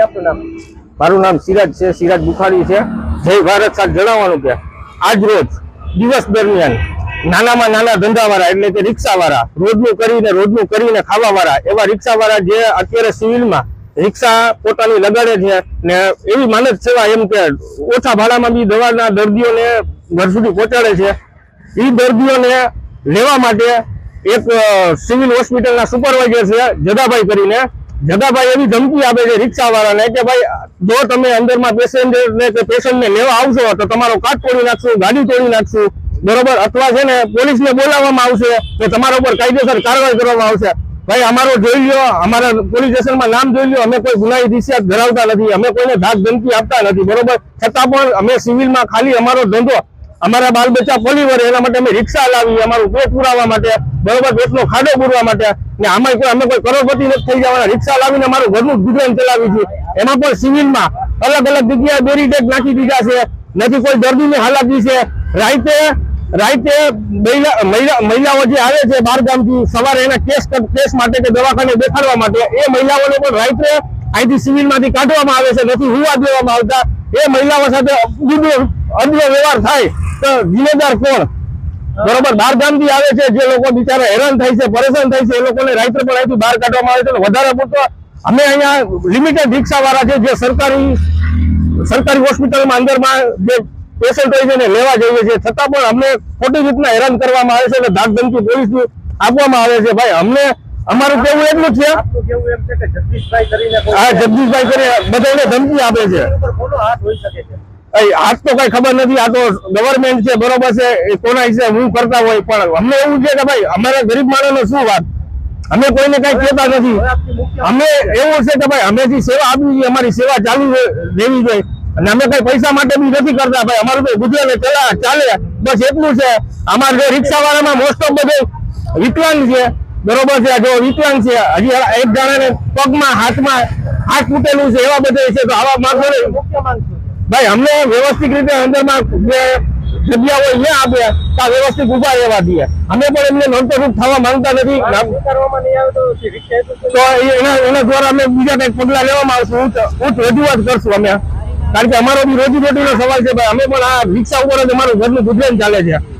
આપનું નામ? મારું નામ સિરાજ છે, સિરાજ બુખારી છે. જય ભારત સાથે જણાવવાનું કે આજ રોજ દિવસ દરમિયાન નાનામાં નાના ધંધાવાળા એટલે કે રિક્ષાવાળા, રોજનું કરીને રોજનું કરીને ખાવાવાળા એવા રિક્ષાવાળા જે અત્યારે સિવિલમાં રિક્ષા પોતાની લગાડે છે ને એવી માનસ સેવા એમ કે ઓછા ભાડામાં બી દવાના દર્દીઓને ઘર સુધી પહોંચાડે છે. એ દર્દીઓને લેવા માટે એક સિવિલ હોસ્પિટલના સુપરવાઇઝર છે, જદાભાઈ કરીને જગાભાઈ એવી ધમકી આપે છે રિક્ષા વાળાને કે ભાઈ, જો તમે અંદરમાં પેસેન્જર ને કે પેશન્ટ ને લેવા આવશો, તો તમારો કાટ તોડી નાખશું, ગાડી તોડી નાખશું. બરોબર? અથવા છે ને પોલીસ ને બોલાવવામાં આવશે તો તમારા ઉપર કાયદેસર કાર્યવાહી કરવામાં આવશે. ભાઈ, અમારો જોઈ લ્યો, અમારા પોલીસ સ્ટેશનમાં નામ જોઈ લ્યો, અમે કોઈ ગુનાહી દિશા ધરાવતા નથી, અમે કોઈને ધાક ધમકી આપતા નથી, બરોબર? છતાં પણ અમે સિવિલમાં ખાલી અમારો ધંધો, અમારા બાલ બચ્ચા પોલી એના માટે અમે રિક્ષા લાવી અમારું પેટ પુરાવવા માટે, બરોબર? પેટનો ખાડો પૂરવા માટે. ને આમાં કોઈ અમે કોઈ કરોડપતિ નથી થઈ જવાના. રિક્ષા લાવીને અમારું ઘરનું ગુજરાન ચલાવી છે. એમાં પણ સિવિલમાં અલગ અલગ જગ્યાએ બેરીટેક નાખી દીધા છે. નથી કોઈ દર્દીની હાલાકી છે. રાતે રાતે મહિલા મહિલા- મહિલાઓ જે આવે છે બાર ગામથી સવારે એના કેસ કેસ માટે કે દવાખાને દેખાડવા માટે, એ મહિલાઓને પણ રાઈતે અહીંથી સિવિલમાંથી કાઢવામાં આવે છે. નથી હુવા દેવામાં આવતા. એ મહિલાઓ સાથે અદ્ભુત વ્યવહાર થાય તો જિમ્મેદાર કોણ? બરોબર બાર ગામથી આવે છે જે લોકો બિચારા હેરાન થાય છે પરેશાન થાય છે એ લોકોને રાઈતે પણ અહીંથી બહાર કાઢવામાં આવે છે વધારે પૂરતો અમે અહીંયા લિમિટેડ રિક્ષા વાળા છે જે સરકારી સરકારી હોસ્પિટલમાં અંદરમાં જે પેશન્ટ હોય છે એને લેવા જઈએ છીએ. છતાં પણ અમને ખોટી રીતના હેરાન કરવામાં આવે છે અને ધાક ધમકી પોલીસ આપવામાં આવે છે. ભાઈ અમને અમારું કેવું એટલું છે? કે જગદીશભાઈ કરીને બધાને ધમકી આપે છે. આજ તો કઈ ખબર નથી, આ તો ગવર્મેન્ટ છે, બરોબર છે, એ કોના વિશે હું કરતા હોય પણ અમને એવું છે કે ભાઈ, અમારા ગરીબ માણસનો શું વાત? અમે કોઈને કઈ કહેતા નથી. અમે એવું છે કે ભાઈ, અમે જે સેવા આપવી જોઈએ અમારી સેવા ચાલુ દેવી જોઈએ. અને અમે કઈ પૈસા માટે બી નથી કરતા, ભાઈ, અમારું તો ગુજરાત ચલા, ચાલે. બસ એટલું છે. અમારે જે રિક્ષા વાળામાં મોસ્ટ ઓફ બધે વિકલાંગ છે. બરોબર છે જો વિકલાંગ છે, હજી એક જણાને પગમાં, હાથમાં, હાથ તૂટેલું છે, એવા બધા છે, તો આવા માણસો ભાઈ અમને વ્યવસ્થિત રીતે અંદરમાં જે જગ્યાઓ હોય આપે તો આ વ્યવસ્થિત ઊભા રહેવા દઈએ. અમે પણ એમને નોંધરૂપ થવા માંગતા નથી. તો એ- એના એના દ્વારા અમે બીજા કંઈક પગલા લેવામાં આવશું. ઉચ્ચ ઉચ્ચ રજૂઆત કરશું અમે. કારણ કે અમારો બી રોજીરોટીનો સવાલ છે ભાઈ. અમે પણ આ રિક્ષા ઉપર જ અમારું ઘરનું ગુજરાન ચાલે છે.